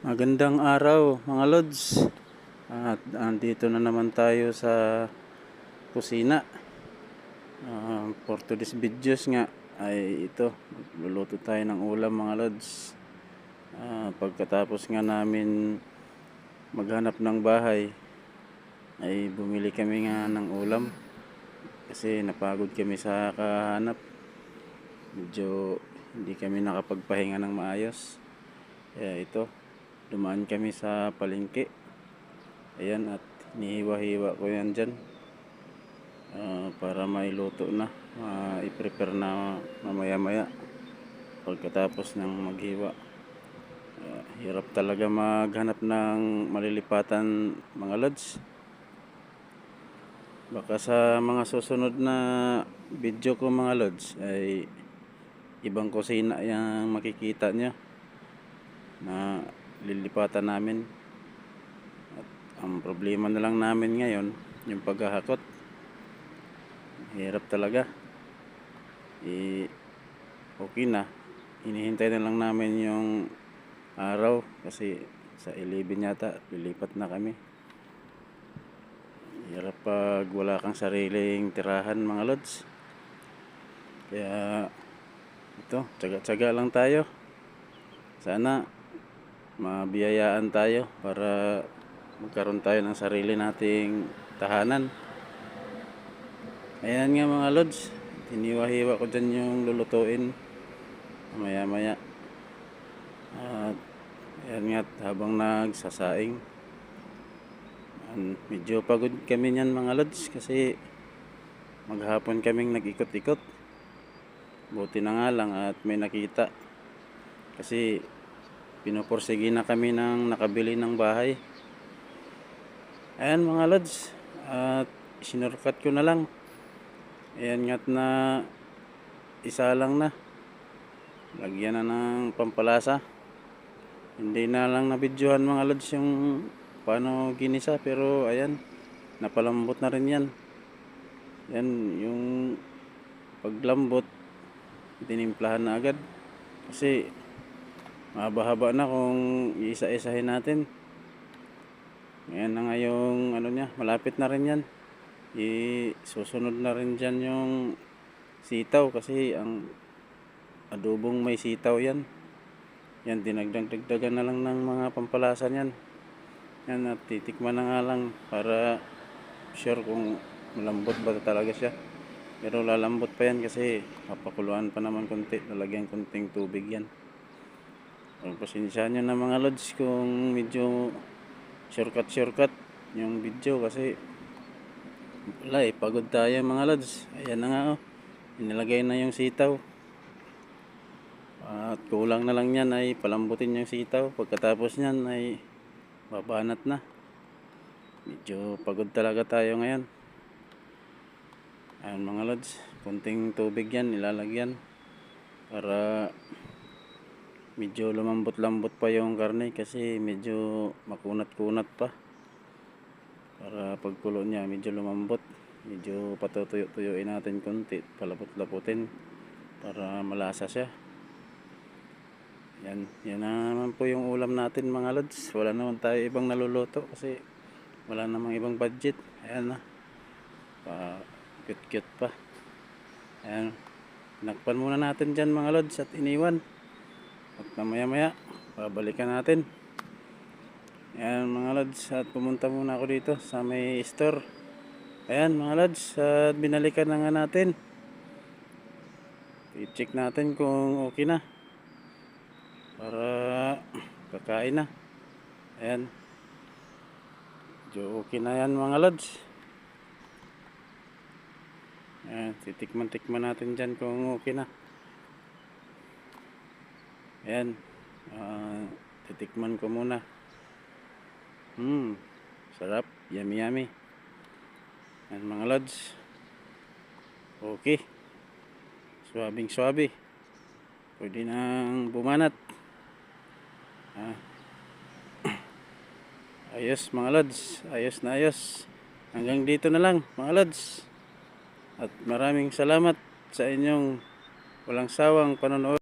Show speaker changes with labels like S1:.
S1: Magandang araw mga lods. At andito na naman tayo sa kusina. Ah, for today's videos nga ay ito. Luluto tayo ng ulam mga lods. Ah, pagkatapos nga namin maghanap ng bahay ay bumili kami nga ng ulam. Kasi napagod kami sa kahanap. Medyo hindi kami nakapagpahinga ng maayos. Kaya ito, dumaan kami sa palengke. Ayan, at nihiwa-hiwa ko yan dyan. Ah, para mailuto na. Uh, i-prepare na mamaya-maya. Pagkatapos ng maghiwa. Ah, hirap talaga maghanap ng malilipatan mga lods. Baka sa mga susunod na video ko mga lods ay ibang kusina yung makikita nyo na lilipatan namin. At ang problema na lang namin ngayon yung paghahakot hirap talaga. I okay na. Hinihintay na lang namin yung araw kasi sa 11 yata lilipat na kami. Hirap pag wala kang sariling tirahan mga lods. Kaya ito tsaga-tsaga lang tayo. Sana mabiyayaan tayo para magkaroon tayo ng sarili nating tahanan. Ayan nga mga lods. Hiniwa-hiwa ko dyan yung lulutuin. Maya maya at ayan nga habang nagsasaing. Medyo pagod kami niyan mga lods kasi maghapon kaming nag-ikot-ikot. Buti na nga lang at may nakita. Kasi pinupursige na kami ng nakabili ng bahay. Ayan mga lods. At sinurkat ko na lang. Ayan nga't na isa lang na. Lagyan na ng pampalasa. Hindi na lang nabidyohan mga lods yung paano ginisa pero ayan napalambot na rin yan. Yan yung paglambot tinimplahan na agad. Kasi mahaba-haba na kung isa-isahin natin. Ngayon na nga ano niya malapit na rin yan. Isusunod na rin dyan yung sitaw kasi ang adobong may sitaw yan. Yan dinagdag-dagdagan na lang ng mga pampalasa niyan. Yan at titikman na nga lang para sure kung malambot ba talaga siya. Pero lalambot pa yan kasi papakuluan pa naman konti lalagyan konting tubig yan pasensya nyo na mga lods kung medyo shortcut shortcut yung video kasi wala eh pagod tayo mga lods. Ayan na nga oh. Inilagay na yung sitaw. At kulang na lang yan ay palambutin yung sitaw. Pagkatapos nyan ay babanat na. Medyo pagod talaga tayo ngayon. Ayan mga lods kunting tubig yan nilalagyan para medyo lumambot-lambot pa yung karne kasi medyo makunat-kunat pa. Para pagkulo niya medyo lumambot. Medyo patutuyo-tuyuin natin konti palapot-laputin para malasa siya. Yan, yan na naman po yung ulam natin mga lods. Wala naman tayo ibang naluluto kasi wala namang ibang budget. Ayan na. Pa cute cute pa. Ayan. Nakpan muna natin dyan mga lods at iniwan at mamaya maya babalikan natin. Ayan mga lods at pumunta muna ako dito sa may store. Ayan mga lods at binalikan na nga natin. I-check natin kung okay na. Para kakain na. Ayan. Medyo okay na yan mga lods ayan titikman tikman natin dyan kung okay na ayan. Ah, titikman ko muna. Hmm sarap. Yummy yummy. Ayan mga lods. Okay. Swabing swabe pwede nang bumanat. Ah. Ayos mga lods, ayos na ayos. Hanggang dito na lang mga lods. At maraming salamat sa inyong walang sawang panonood.